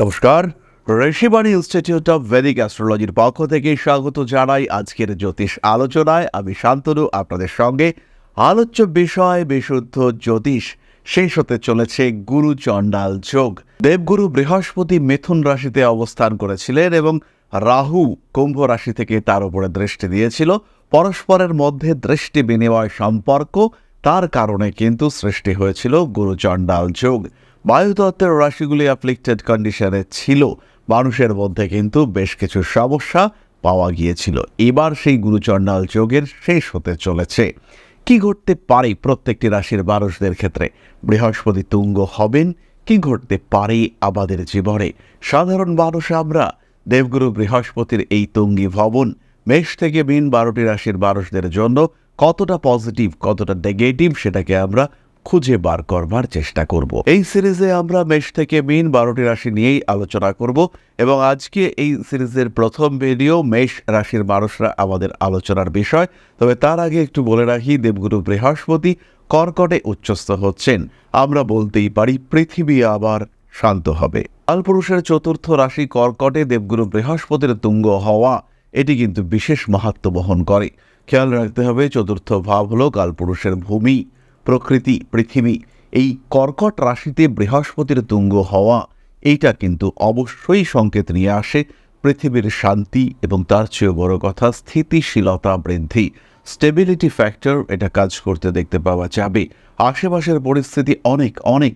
নমস্কার। Rishibani institute of Vedic অ্যাস্ট্রোলজির পক্ষ থেকে স্বাগত জানাই আজকের জ্যোতিষ আলোচনায়। আমি শান্তনু, আপনাদের সঙ্গে। আলোচ্য বিষয়, বিশুদ্ধ জ্যোতিষ, শেষ হতে চলেছে গুরু চণ্ডাল যোগ। দেবগুরু বৃহস্পতি মিথুন রাশিতে অবস্থান করেছিলেন এবং রাহু কুম্ভ রাশি থেকে তার উপরে দৃষ্টি দিয়েছিল। পরস্পরের মধ্যে দৃষ্টি বিনিময় সম্পর্ক, তার কারণে কিন্তু সৃষ্টি হয়েছিল গুরুচণ্ডাল যোগ। বায়ুতত্ত্বের রাশিগুলি অ্যাফ্লিক্টেড কন্ডিশনে ছিল। মানুষের মধ্যে কিন্তু বেশ কিছু সমস্যা পাওয়া গিয়েছিল। এবার সেই গুরুচণ্ডাল যোগের শেষ হতে চলেছে। কি ঘটতে পারে প্রত্যেকটি রাশির মানুষদের ক্ষেত্রে? বৃহস্পতি তুঙ্গ হবেন, কি ঘটতে পারে আমাদের জীবনে? সাধারণ মানুষ আমরা, দেবগুরু বৃহস্পতির এই তুঙ্গি ভবন, মেষ থেকে মিন বারোটি রাশির মানুষদের জন্য কতটা পজিটিভ কতটা নেগেটিভ সেটাকে আমরা খুঁজে বার করবার চেষ্টা করব। এই সিরিজে আমরা মেষ থেকে মিন বারোটি রাশি নিয়েই আলোচনা করব এবং আজকে এই সিরিজের প্রথম ভিডিও মেষ রাশির মানুষরা আমাদের আলোচনার বিষয়। তবে তার আগে একটু বলে রাখি, দেবগুরু বৃহস্পতি কর্কটে উচ্চস্থ হচ্ছেন। আমরা বলতেই পারি, পৃথিবী আবার শান্ত হবে। কালপুরুষের চতুর্থ রাশি কর্কটে দেবগুরু বৃহস্পতির তুঙ্গ হওয়া, এটি কিন্তু বিশেষ মাহাত্ম বহন করে। খেয়াল রাখতে হবে, চতুর্থ ভাব হল কালপুরুষের ভূমি। প্রকৃতি, পৃথিবী, এই কর্কট রাশিতে বৃহস্পতির তুঙ্গ হওয়া, এইটা কিন্তু অবশ্যই সংকেত নিয়ে আসে পৃথিবীর শান্তি এবং তার চেয়েও বড় কথা স্থিতিশীলতা বৃদ্ধি। স্টেবিলিটি ফ্যাক্টর এটা কাজ করতে দেখতে পাওয়া যাবে। আশেপাশের পরিস্থিতি অনেক অনেক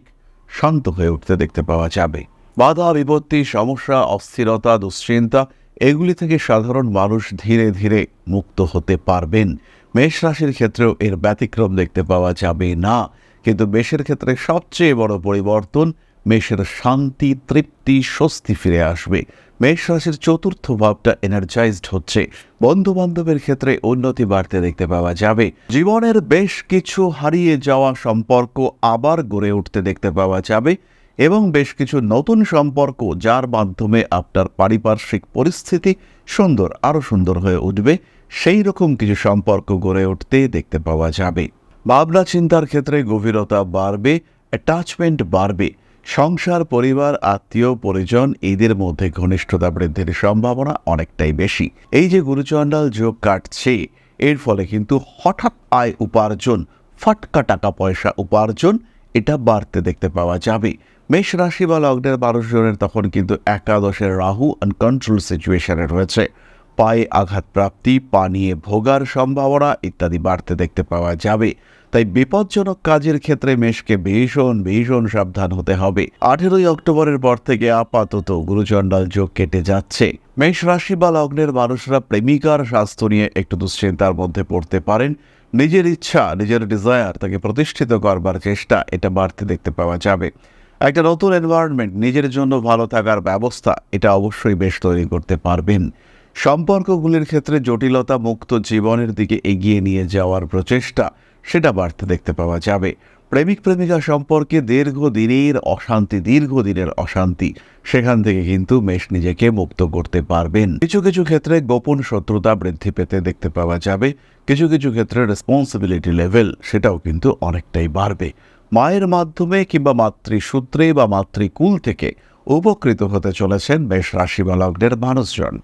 শান্ত হয়ে উঠতে দেখতে পাওয়া যাবে। বাধা, বিপত্তি, সমস্যা, অস্থিরতা, দুশ্চিন্তা, এগুলি থেকে সাধারণ মানুষ ধীরে ধীরে মুক্ত হতে পারবেন। মেষ রাশির ক্ষেত্রেও এর ব্যতিক্রম দেখতে পাওয়া যাবে না। কিন্তু মেষের ক্ষেত্রে সবচেয়ে বড় পরিবর্তন মেষের শান্তি, তৃপ্তি, স্বস্তি ফিরে আসবে। মেষ রাশির চতুর্থ ভাবটা এনার্জাইজড হচ্ছে। বন্ধু বান্ধবের ক্ষেত্রে উন্নতি বাড়তে দেখতে পাওয়া যাবে। জীবনের বেশ কিছু হারিয়ে যাওয়া সম্পর্ক আবার গড়ে উঠতে দেখতে পাওয়া যাবে এবং বেশ কিছু নতুন সম্পর্ক, যার মাধ্যমে আপনার পারিপার্শ্বিক পরিস্থিতি সুন্দর, আরও সুন্দর হয়ে উঠবে। সেই রকম কিছু সম্পর্ক গড়ে উঠতে দেখতে পাওয়া যাবে। ভাবনা চিন্তার ক্ষেত্রে গভীরতা বাড়বে অ্যাটাচমেন্ট বাড়বে, সংসার, পরিবার, আত্মীয়, পরিজন এদের মধ্যে ঘনিষ্ঠতা বৃদ্ধির সম্ভাবনা অনেকটাই বেশি। এই যে গুরুচণ্ডাল যোগ কাটছে, এর ফলে কিন্তু হঠাৎ আয় উপার্জন, ফাটকা টাকা পয়সা উপার্জন, এটা বাড়তে দেখতে পাওয়া যাবে। মেষ রাশি বা লগ্নের মানুষজনের তখন কিন্তু একাদশের রাহু আনকন্ট্রোল সিচুয়েশনে রয়েছে। পায়ে আঘাত প্রাপ্তি পা নিয়ে ভোগার সম্ভাবনা ইত্যাদি বাড়তে দেখতে পাওয়া যাবে। তাই বিপজ্জনক কাজের ক্ষেত্রে মেষকে ভীষণ ভীষণ সাবধান হতে হবে। আঠেরোই অক্টোবরের পর থেকে আপাতত গুরুচণ্ডাল যোগ কেটে যাচ্ছে। মেষ রাশি বা লগ্নের মানুষরা প্রেমিকার স্বাস্থ্য নিয়ে একটু দুশ্চিন্তার মধ্যে পড়তে পারেন। নিজের ইচ্ছা, নিজের ডিজায়ার তাকে প্রতিষ্ঠিত করবার চেষ্টা, এটা বাড়তে দেখতে পাওয়া যাবে। একটা নতুন এনভায়রনমেন্ট নিজের জন্য ভালো থাকার ব্যবস্থা, এটা অবশ্যই বেশ তৈরি করতে পারবেন। সম্পর্কগুলির ক্ষেত্রে জটিলতা মুক্ত জীবনের দিকে এগিয়ে নিয়ে যাওয়ার প্রচেষ্টা, সেটা বাড়তে দেখতে পাওয়া যাবে। প্রেমিক প্রেমিকা সম্পর্কে দীর্ঘদিনের অশান্তি দীর্ঘদিনের অশান্তি, সেখান থেকে কিন্তু মেষ নিজেকে মুক্ত করতে পারবেন। কিছু কিছু ক্ষেত্রে গোপন শত্রুতা বৃদ্ধি পেতে দেখতে পাওয়া যাবে। কিছু কিছু ক্ষেত্রে রেসপন্সিবিলিটি লেভেল সেটাও কিন্তু অনেকটাই বাড়বে। মায়ের মাধ্যমে কিংবা মাতৃসূত্রে বা মাতৃকুল থেকে উপকৃত হতে চলেছেন বেশ রাশি মানুষজন।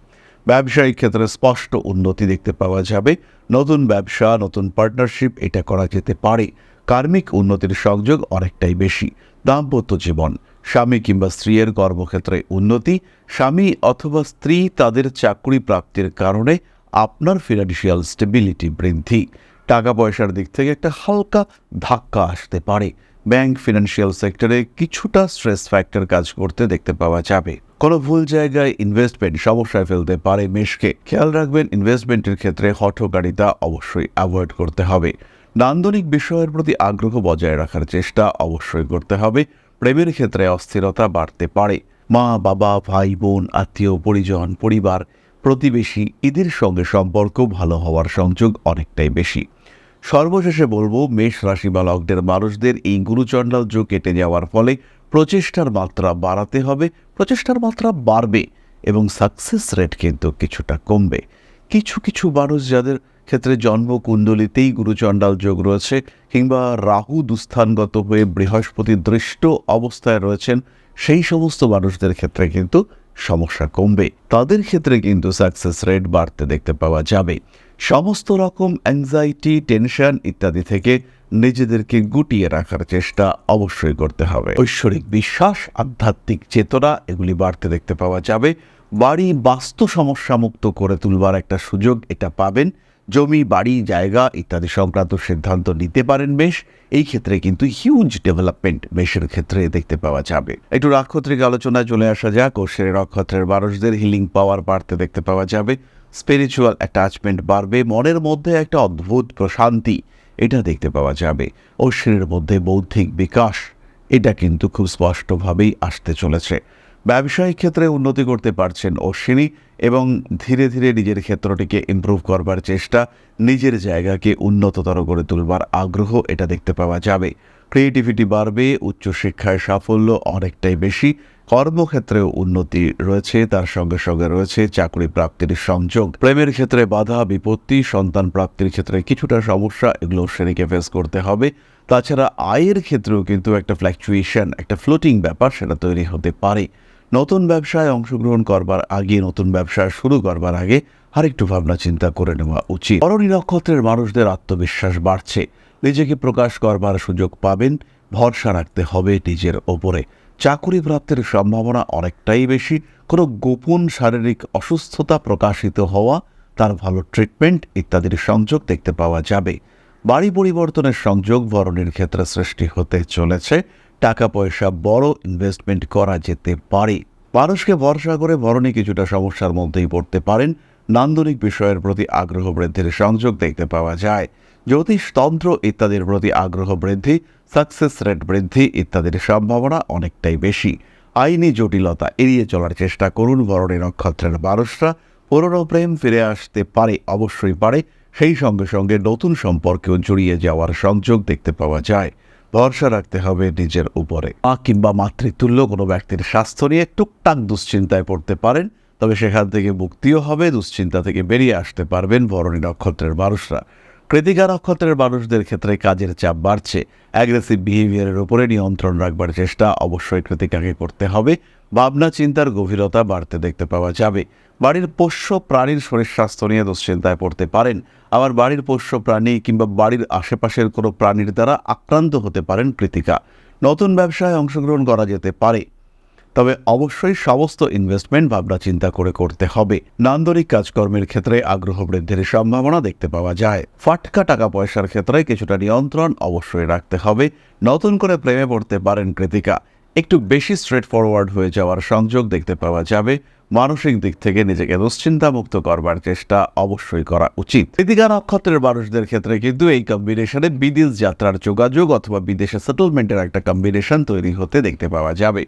ব্যবসায়িক ক্ষেত্রে স্পষ্ট উন্নতি দেখতে পাওয়া যাবে। নতুন ব্যবসা, নতুন পার্টনারশিপ এটা করা যেতে পারে। কার্মিক উন্নতির সংযোগ অনেকটাই বেশি। দাম্পত্য জীবন, স্বামী কিংবা স্ত্রীর কর্মক্ষেত্রে উন্নতি, স্বামী অথবা স্ত্রী তাদের চাকরি প্রাপ্তির কারণে আপনার ফিনান্সিয়াল স্টেবিলিটি বৃদ্ধি। টাকা পয়সার দিক থেকে একটা হালকা ধাক্কা আসতে পারে। ব্যাংক ফিনান্সিয়াল সেক্টরে কিছুটা স্ট্রেস ফ্যাক্টর কাজ করতে দেখতে পাওয়া যাবে। কোনো ভুল জায়গায় ইনভেস্টমেন্ট সমস্যায় ফেলতে পারে মেশকে খেয়াল রাখবেন ইনভেস্টমেন্টের ক্ষেত্রে হঠকারিতা অবশ্যই অ্যাভয়েড করতে হবে। নান্দনিক বিষয়ের প্রতি আগ্রহ বজায় রাখার চেষ্টা অবশ্যই করতে হবে। প্রেমের ক্ষেত্রে অস্থিরতা বাড়তে পারে। মা, বাবা, ভাই, বোন, আত্মীয়, পরিজন, পরিবার, প্রতিবেশী, এদের সঙ্গে সম্পর্ক ভালো হওয়ার সংযোগ অনেকটাই বেশি। সর্বশেষে বলব, মেষ রাশি বা লগ্নের মানুষদের এই গুরুচণ্ডাল যোগ কেটে যাওয়ার ফলে প্রচেষ্টার মাত্রা বাড়াতে হবে, প্রচেষ্টার মাত্রা বাড়বে এবং সাকসেস রেট কিন্তু কিছুটা কমবে। কিছু কিছু মানুষ যাদের ক্ষেত্রে জন্মকুণ্ডলিতেই গুরুচণ্ডাল যোগ রয়েছে কিংবা রাহু দুস্থানগত হয়ে বৃহস্পতি দৃষ্ট অবস্থায় রয়েছেন, সেই সমস্ত মানুষদের ক্ষেত্রে কিন্তু সমস্যা কমবে। তাদের ক্ষেত্রে কিন্তু সাকসেস রেট বাড়তে দেখতে পাওয়া যাবে। সমস্ত রকম অ্যাংজাইটি টেনশন ইত্যাদি থেকে নিজেদেরকে গুটিয়ে রাখার চেষ্টা অবশ্যই করতে হবে। ঐশ্বরিক বিশ্বাস, আধ্যাত্মিক চেতনা, এগুলি বাড়তে দেখতে পাওয়া যাবে। বাড়ি বাস্তু সমস্যা মুক্ত করে তুলবার একটা সুযোগ এটা পাবেন। জমি, বাড়ি, জায়গা ইত্যাদি সংক্রান্ত সিদ্ধান্ত নিতে পারেন বেশ। এই ক্ষেত্রে কিন্তু হিউজ ডেভেলপমেন্ট মেষের ক্ষেত্রে দেখতে পাওয়া যাবে। একটু রাক্ষত্রিক আলোচনায় চলে আসা যাক। সে নক্ষত্রের মানুষদের হিলিং পাওয়ার বাড়তে দেখতে পাওয়া যাবে। স্পিরিচুয়াল অ্যাটাচমেন্ট বাড়বে। মনের মধ্যে একটা অদ্ভুত প্রশান্তি এটা দেখতে পাওয়া যাবে। অশ্বিনের মধ্যে বৌদ্ধিক বিকাশ, এটা কিন্তু খুব স্পষ্টভাবেই আসতে চলেছে। ব্যবসায়িক ক্ষেত্রে উন্নতি করতে পারছেন অশ্বিনী এবং ধীরে ধীরে নিজের ক্ষেত্রটিকে ইমপ্রুভ করবার চেষ্টা, নিজের জায়গাকে উন্নততর করে তুলবার আগ্রহ এটা দেখতে পাওয়া যাবে। ক্রিয়েটিভিটি বাড়বে উচ্চশিক্ষায় সাফল্য অনেকটাই বেশি কর্মক্ষেত্রেও উন্নতি রয়েছে, তার সঙ্গে সঙ্গে রয়েছে চাকরি প্রাপ্তির সংযোগ। প্রেমের ক্ষেত্রে বাধা, বিপত্তি, সন্তান প্রাপ্তির ক্ষেত্রে কিছুটা সমস্যা, এগুলো শ্রেণীকে ফেস করতে হবে। তাছাড়া আয়ের ক্ষেত্রেও কিন্তু একটা ফ্ল্যাকচুয়েশন একটা ফ্লোটিং ব্যাপার সেটা তৈরি হতে পারে। নতুন ব্যবসায় অংশগ্রহণ করবার আগে, নতুন ব্যবসা শুরু করবার আগে আরেকটু ভাবনা চিন্তা করে নেওয়া উচিত। অরণি নক্ষত্রের মানুষদের আত্মবিশ্বাস বাড়ছে। নিজেকে প্রকাশ করবার সুযোগ পাবেন, ভরসা রাখতে হবে নিজের ওপরে। চাকুরি প্রাপ্তির সম্ভাবনা অনেকটাই বেশি। কোনো গোপন শারীরিক অসুস্থতা প্রকাশিত হওয়া, তার ভালো ট্রিটমেন্ট ইত্যাদির সংযোগ দেখতে পাওয়া যাবে। বাড়ি পরিবর্তনের সংযোগ বরণের ক্ষেত্রে সৃষ্টি হতে চলেছে। টাকা পয়সা বড় ইনভেস্টমেন্ট করা যেতে পারে। মানুষকে ভরসা করে বরণে কিছুটা সমস্যার মধ্যেই পড়তে পারেন। নান্দনিক বিষয়ের প্রতি আগ্রহ বৃদ্ধির সংযোগ দেখতে পাওয়া যায়। জ্যোতিষতন্ত্র ইত্যাদির প্রতি আগ্রহ বৃদ্ধি সাকসেস রেট বৃদ্ধি ইত্যাদির সম্ভাবনা অনেকটাই বেশি। আইনি জটিলতা এড়িয়ে চলার চেষ্টা করুন বরণী নক্ষত্রের মানুষরা। পুরনো প্রেম ফিরে আসতে পারে, অবশ্যই পারে। সেই সঙ্গে সঙ্গে নতুন সম্পর্কেও জড়িয়ে যাওয়ার সংযোগ দেখতে পাওয়া যায়। ভরসা রাখতে হবে নিজের উপরে। মা কিংবা মাতৃতুল্য কোনো ব্যক্তির স্বাস্থ্য নিয়ে টুকটাক দুশ্চিন্তায় পড়তে পারেন, তবে সেখান থেকে মুক্তিও হবে, দুশ্চিন্তা থেকে বেরিয়ে আসতে পারবেন ভরণী নক্ষত্রের মানুষরা। কৃতিকা নক্ষত্রের মানুষদের ক্ষেত্রে কাজের চাপ বাড়ছে। অ্যাগ্রেসিভ বিহেভিয়ারের উপরে নিয়ন্ত্রণ রাখবার চেষ্টা অবশ্যই কৃতিকাকে করতে হবে। ভাবনা, চিন্তার গভীরতা বাড়তে দেখতে পাওয়া যাবে। বাড়ির পোষ্য প্রাণীর শরীর স্বাস্থ্য নিয়ে দুশ্চিন্তায় পড়তে পারেন। আবার বাড়ির পোষ্য প্রাণী কিংবা বাড়ির আশেপাশের কোনো প্রাণীর দ্বারা আক্রান্ত হতে পারেন কৃতিকা। নতুন ব্যবসায় অংশগ্রহণ করা যেতে পারে। তবে অবশ্যই সমস্ত ইনভেস্টমেন্ট ভাবনা চিন্তা করে করতে হবে। নান্দনিক কাজকর্মের ক্ষেত্রে আগ্রহ বৃদ্ধির সম্ভাবনা দেখতে পাওয়া যায়। ফাটকা টাকা পয়সার ক্ষেত্রে কিছুটা নিয়ন্ত্রণ অবশ্যই রাখতে হবে। নতুন করে প্রেমে পড়তে পারেন কৃতিকা। একটু বেশি স্ট্রেট ফরওয়ার্ড হয়ে যাওয়ার সংযোগ দেখতে পাওয়া যাবে। মানসিক দিক থেকে নিজেকে দুশ্চিন্তামুক্ত করবার চেষ্টা অবশ্যই করা উচিত। কৃতিকা নক্ষত্রের মানুষদের ক্ষেত্রে কিন্তু এই কম্বিনেশনে বিদেশ যাত্রার যোগাযোগ অথবা বিদেশে সেটেলমেন্টের একটা কম্বিনেশন তৈরি হতে দেখতে পাওয়া যাবে।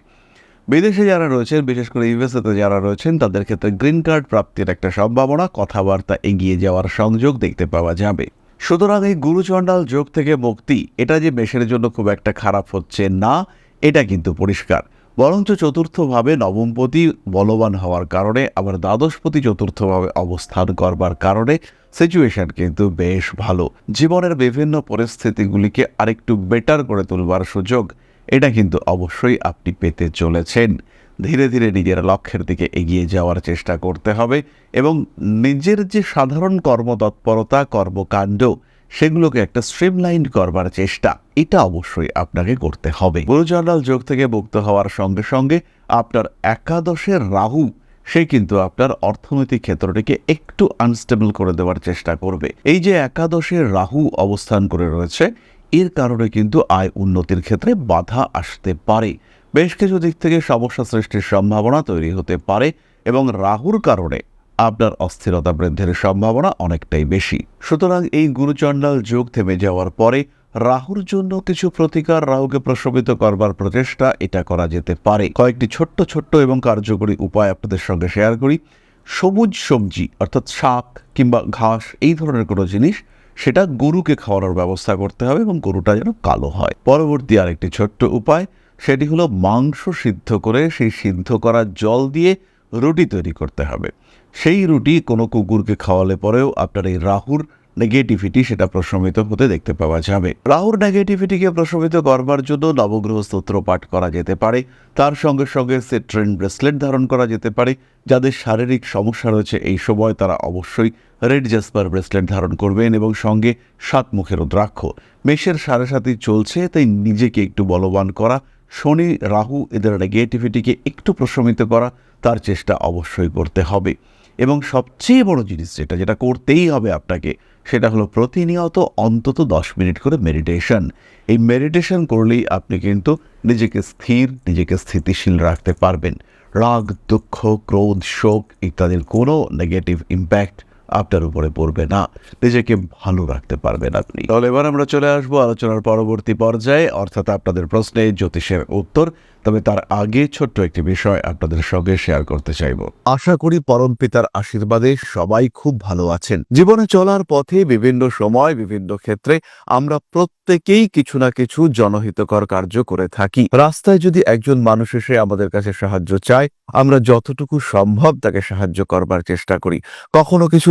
বিদেশে যারা রয়েছেন, বিশেষ করে ইউএসএতে যারা রয়েছেন, তাদের ক্ষেত্রে গ্রিন কার্ড প্রাপ্তির একটা সম্ভাবনা, কথাবার্তা এগিয়ে যাওয়ার সংযোগ দেখতে পাওয়া যাবে। সুতরাং এই গুরুচণ্ডাল যোগ থেকে মুক্তি, এটা যে মেষের জন্য খুব একটা খারাপ হচ্ছে না, এটা কিন্তু পরিষ্কার। বরঞ্চ চতুর্থভাবে নবমপতি বলবান হওয়ার কারণে, আবার দ্বাদশপতি চতুর্থভাবে অবস্থান করবার কারণে সিচুয়েশন কিন্তু বেশ ভালো। জীবনের বিভিন্ন পরিস্থিতিগুলিকে আরেকটু বেটার করে তুলবার সুযোগ এটা কিন্তু অবশ্যই আপনি পেতে চলেছেন। ধীরে ধীরে নিজের লক্ষ্যের দিকে এগিয়ে যাওয়ার চেষ্টা করতে হবে এবং নিজের যে সাধারণ কর্মতৎপরতা, কর্মকাণ্ড, সেগুলোকে একটা স্ট্রিমলাইন করবার চেষ্টা, এটা অবশ্যই আপনাকে করতে হবে। গুরুজন্ডাল যোগ থেকে মুক্ত হওয়ার সঙ্গে সঙ্গে আপনার একাদশের রাহু, সে কিন্তু আপনার অর্থনৈতিক ক্ষেত্রটিকে একটু আনস্টেবল করে দেওয়ার চেষ্টা করবে। এই যে একাদশের রাহু অবস্থান করে রয়েছে এর কারণে কিন্তু আয় উন্নতির ক্ষেত্রে বাধা আসতে পারে। বেশ কিছু দিক থেকে সমস্যা সৃষ্টির সম্ভাবনা তৈরি হতে পারে এবং রাহুর কারণে আপনার অস্থিরতা বৃদ্ধির সম্ভাবনা অনেকটাই বেশি। সুতরাং এই গুরুচণ্ডাল যোগ থেমে যাওয়ার পরে রাহুর জন্য কিছু প্রতিকার রাহুকে প্রশমিত করবার প্রচেষ্টা এটা করা যেতে পারে। কয়েকটি ছোট্ট ছোট্ট এবং কার্যকরী উপায় আপনাদের সঙ্গে শেয়ার করি। সবুজ সবজি অর্থাৎ শাক কিংবা ঘাস এই ধরনের কোনো জিনিস সেটা গরুকে খাওয়ানোর ব্যবস্থা করতে হবে এবং গরুটা যেন কালো হয়। পরবর্তী আরেকটি ছোট্ট উপায়, সেটি হলো মাংস সিদ্ধ করে সেই সিদ্ধ করা জল দিয়ে রুটি তৈরি করতে হবে। সেই রুটি কোনো কুকুরকে খাওয়ালে পরেও আপনার এই রাহুর নেগেটিভিটি সেটা প্রশমিত হতে দেখতে পাওয়া যাবে। রাহুর নেগেটিভিটিকে প্রশমিত করবার জন্য নবগ্রহ স্তোত্র পাঠ করা যেতে পারে। তার সঙ্গে সঙ্গে সেট্রেন ব্রেসলেট ধারণ করা যেতে পারে। যাদের শারীরিক সমস্যা রয়েছে এই সময় তারা অবশ্যই রেড জাসপার ব্রেসলেট ধারণ করবেন এবং সঙ্গে সাত মুখের দ্রাক্ষ। মেষের সাড়ে সাথে চলছে, তাই নিজেকে একটু বলবান করা। শনি, রাহু এদের নেগেটিভিটিকে একটু প্রশমিত করা, তার চেষ্টা অবশ্যই করতে হবে। এবং সবচেয়ে বড় জিনিস যেটা যেটা করতেই হবে আপনাকে সেটা হলো প্রতিনিয়ত অন্তত দশ মিনিট করে মেডিটেশন এই মেডিটেশন করলেই আপনি কিন্তু নিজেকে স্থির, নিজেকে স্থিতিশীল রাখতে পারবেন। রাগ, দুঃখ, ক্রোধ, শোক ইত্যাদির কোনো নেগেটিভ ইম্প্যাক্ট আপনার উপরে পড়বে না, নিজেকে ভালো রাখতে পারবেন আপনি। তাহলে এবার আমরা চলে আসব আলোচনার পরবর্তী পর্যায়ে, অর্থাৎ আপনাদের প্রশ্নে জ্যোতিষের উত্তর, তবে তার আগে ছোট্ট একটি বিষয় আপনাদের সঙ্গে শেয়ার করতে চাইব। আশা করি পরম পিতার আশীর্বাদে সবাই খুব ভালো আছেন। জীবনে চলার পথে বিভিন্ন সময়, বিভিন্ন ক্ষেত্রে আমরা প্রত্যেকেই কিছু না কিছু জনহিতকর কার্য করে থাকি। রাস্তায় যদি একজন মানুষ এসে আমাদের কাছে সাহায্য চায়, আমরা যতটুকু সম্ভব তাকে সাহায্য করবার চেষ্টা করি। কখনো কিছু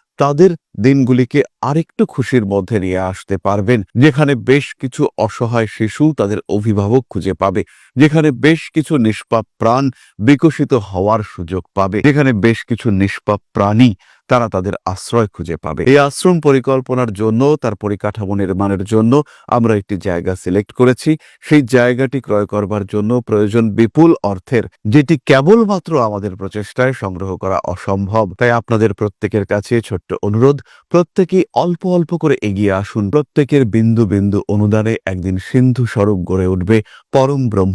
তাদের দিনগুলিকে আরেকটু খুশির মধ্যে নিয়ে আসতে পারবেন। যেখানে বেশ কিছু অসহায় শিশু তাদের অভিভাবক খুঁজে পাবে। যেখানে বেশ কিছু নিষ্পাপ প্রাণ বিকশিত হওয়ার সুযোগ পাবে। যেখানে বেশ কিছু নিষ্পাপ প্রাণী তারা তাদের আশ্রয় খুঁজে পাবে। এই আশ্রম পরিকল্পনার জন্য, তার পরিকাঠামো নির্মাণের জন্য আমরা একটি জায়গা সিলেক্ট করেছি। সেই জায়গাটি ক্রয় করবার জন্য প্রয়োজন বিপুল অর্থের, যেটি কেবলমাত্র আমাদের প্রচেষ্টায় সংগ্রহ করা অসম্ভব। তাই আপনাদের প্রত্যেকের কাছে ছোট্ট অনুরোধ, প্রত্যেকেই অল্প অল্প করে এগিয়ে আসুন। প্রত্যেকের বিন্দু বিন্দু অনুদানে একদিন সিন্ধু স্বরূপ গড়ে উঠবে। পরম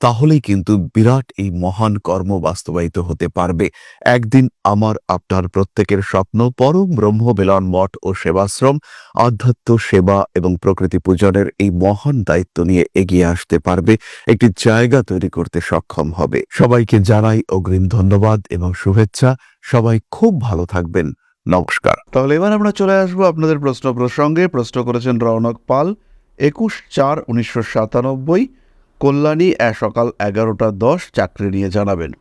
তাহলেই কিন্তু বিরাট এই মহান কর্ম বাস্তবায়িত হতে পারবে। একদিন আমার, আপনার প্রত্যেকের স্বপ্ন পরম ব্রহ্ম বেলন মঠ ও সেবাশ্রম, আধ্যাত্ম সেবা এবং প্রকৃতি পূজনের এই মহান দায়িত্ব নিয়ে এগিয়ে আসতে পারবে। একটি জায়গা তৈরি করতে সক্ষম হবে। সবাইকে জানাই অগ্রিম ধন্যবাদ এবং শুভেচ্ছা। সবাই খুব ভালো থাকবেন। নমস্কার। তাহলে এবার আমরা চলে আসব আপনাদের প্রশ্ন প্রসঙ্গে। প্রশ্ন করেছেন রৌনক পাল। একুশ চার উনিশশো সাতানব্বই। কল্যাণী সকাল এগারোটা দশ চাকরি নিয়ে জানাবেন।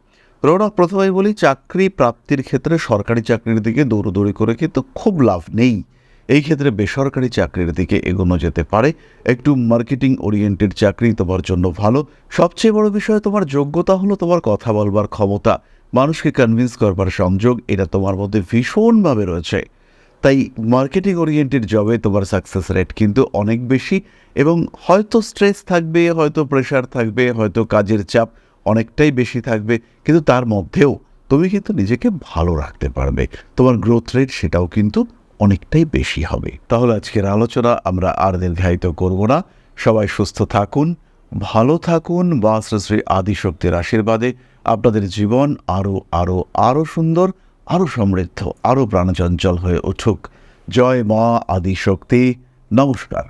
রৌনক প্রথমেই বলি, চাকরি প্রাপ্তির ক্ষেত্রে সরকারি চাকরির দিকে দৌড়দৌড়ি করে কিন্তু খুব লাভ নেই। এই ক্ষেত্রে বেসরকারি চাকরির দিকে এগোনো যেতে পারে। একটু মার্কেটিং ওরিয়েন্টেড চাকরি তোমার জন্য ভালো। সবচেয়ে বড় বিষয় তোমার যোগ্যতা হলো তোমার কথা বলবার ক্ষমতা। মানুষকে কনভিন্স করবার সংযোগ, এটা তোমার মধ্যে ভীষণভাবে রয়েছে। তাই মার্কেটিং ওরিয়েন্টেড জবে তোমার সাকসেস রেট কিন্তু অনেক বেশি এবং হয়তো স্ট্রেস থাকবে, হয়তো প্রেশার থাকবে, হয়তো কাজের চাপ অনেকটাই বেশি থাকবে, কিন্তু তার মধ্যেও তুমি কিন্তু নিজেকে ভালো রাখতে পারবে। তোমার গ্রোথ রেট সেটাও কিন্তু অনেকটাই বেশি হবে। তাহলে আজকের আলোচনা আমরা আর দীর্ঘায়িত করব না। সবাই সুস্থ থাকুন, ভালো থাকুন, বা শ্রী শ্রী আদিশক্তির আশীর্বাদে আপনাদের জীবন আরও আরও আরও সুন্দর। আরও সমৃদ্ধ আরও প্রাণচঞ্চল হয়ে উঠুক। জয় মা আদি শক্তি নমস্কার।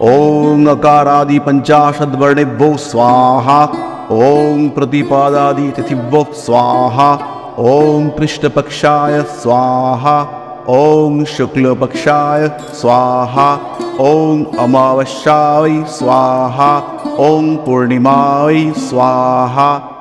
ওং অকারাদি পঞ্চাশদ্বর্ণেভ্যো স্বাহা। ওং প্রতিপাদাদি তিথিভ্যো স্বাহা। ওং পৃষ্ঠপক্ষায় স্বাহা। ওং শুক্লপক্ষায় স্বাহা। ওং অমাবস্যায় স্বাহা। ওং পূর্ণিমায় স্বাহা।